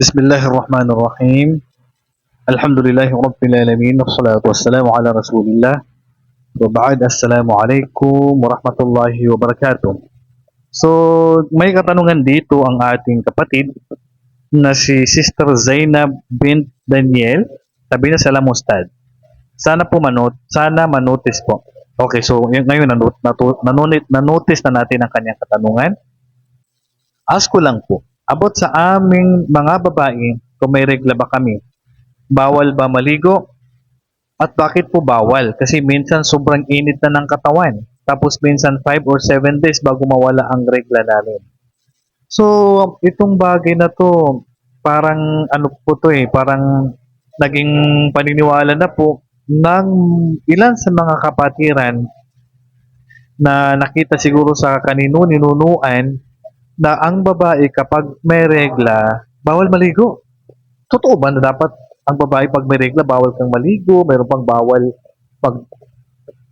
بسم الله الرحمن الرحيم الحمد لله رب العالمين والصلاة والسلام على رسول الله وبعد السلام عليكم ورحمة الله وبركاته So, may katanungan dito ang ating kapatid na si Sister Zainab bint Daniel sabi na sa Lamustad. Sana po manot, sana manotice po. Okay, so y- ngayon nanot, natu, nanunit, nanotice na natin ang kanyang katanungan. Ask ko lang po, about sa aming mga babae, kung may regla ba kami, bawal ba maligo? At bakit po bawal? Kasi minsan sobrang init na ng katawan. Tapos minsan 5 or 7 days bago mawala ang regla namin. So, itong bagay na to, parang ano po to eh, parang naging paniniwala na po ng ilan sa mga kapatiran na nakita siguro sa kanino ninunuan na ang babae kapag may regla, bawal maligo. Totoo ba na dapat ang babae pag may regla, bawal kang maligo, mayroon pang bawal pag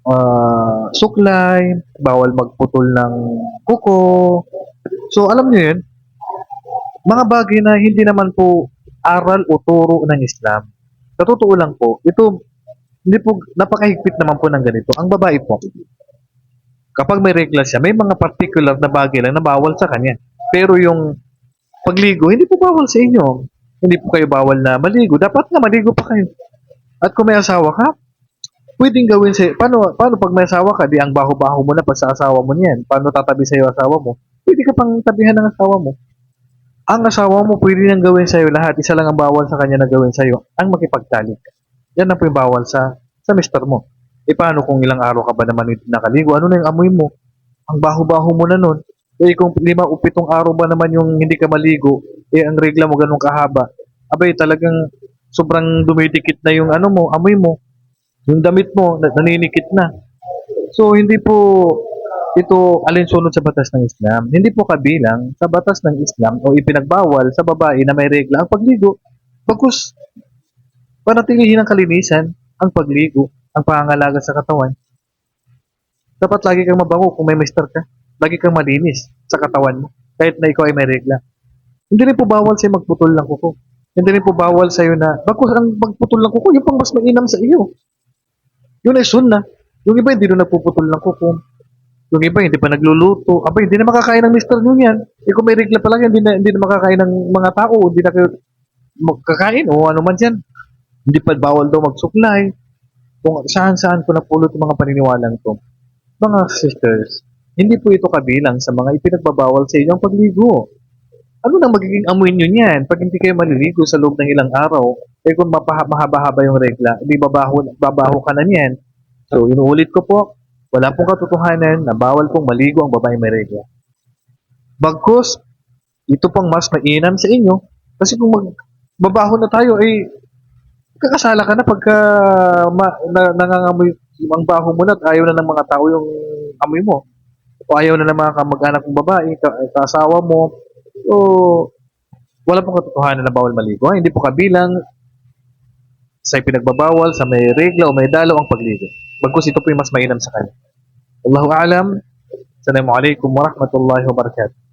ah, suklay, bawal magputol ng kuko. So, alam niyo yun, mga bagay na hindi naman po aral o turo ng Islam. Sa totoo lang po, ito, hindi po, napakahigpit naman po ng ganito. Ang babae po, kapag may regla siya, may mga particular na bagay lang na bawal sa kanya. Pero yung pagligo, hindi po bawal sa inyo. Hindi po kayo bawal na maligo. Dapat nga maligo pa kayo. At kung may asawa ka, pwedeng gawin sa paano paano pag may asawa ka, di ang baho-baho mo na pag sa asawa mo niyan. Paano tatabi sa asawa mo? Pwede ka pang tabihan ng asawa mo. Ang asawa mo pwede nang gawin sa iyo lahat. Isa lang ang bawal sa kanya na gawin sa iyo, ang makipagtalik. Yan ang po yung bawal sa sa mister mo. E paano kung ilang araw ka ba naman hindi nakaligo? Ano na yung amoy mo? Ang baho-baho mo na nun. Eh kung lima o pitong araw ba naman yung hindi ka maligo, eh ang regla mo ganun kahaba. Abay talagang sobrang dumidikit na yung ano mo, amoy mo. Yung damit mo, na- naninikit na. So, hindi po ito alinsunod sa batas ng Islam. Hindi po kabilang sa batas ng Islam o ipinagbawal sa babae na may regla ang pagligo. Bagkus, panatilihin ang kalinisan, ang pagligo, ang pangangalaga sa katawan. Dapat lagi kang mabango kung may mister ka. Lagi kang malinis sa katawan mo. Kahit na ikaw ay may regla. Hindi rin po bawal sa'yo magputol ng kuko. Hindi rin po bawal sa'yo na, bagkus ang magputol ng kuko, yung pang mas mainam sa iyo. Yun ay sunna. Yung iba hindi na nagpuputol ng kuko. Yung iba hindi pa nagluluto. Aba, hindi na makakain ng mister nyo yan. Eh kung may regla pa lang hindi na, hindi na makakain ng mga tao. Hindi na kayo magkakain o ano man yan. Hindi pa bawal daw magsuklay. Kung saan-saan ko napulot yung mga paniniwalang to. Mga sisters, hindi po ito kabilang sa mga ipinagbabawal sa inyong pagligo. Ano nang magiging amoy nyo niyan pag hindi kayo maliligo sa loob ng ilang araw? Eh kung mahaba-haba yung regla, hindi babaho, babaho ka na niyan. So, inuulit ko po, wala pong katotohanan na bawal pong maligo ang babae may regla. Bagkus, ito pang mas mainam sa inyo kasi kung magbabaho na tayo, eh, kakasala ka na pagka ma, na, nangangamoy ang baho mo na at ayaw na ng mga tao yung amoy mo. O ayaw na ng mga kamag-anak mong babae, ka, kasawa mo. So, wala pong katotohanan na bawal maligo. ha? Hindi po kabilang sa pinagbabawal, sa may regla o may dalaw ang pagligo. Bagkus ito po yung mas mainam sa kanya. Allahu alam. Assalamualaikum warahmatullahi wabarakatuh.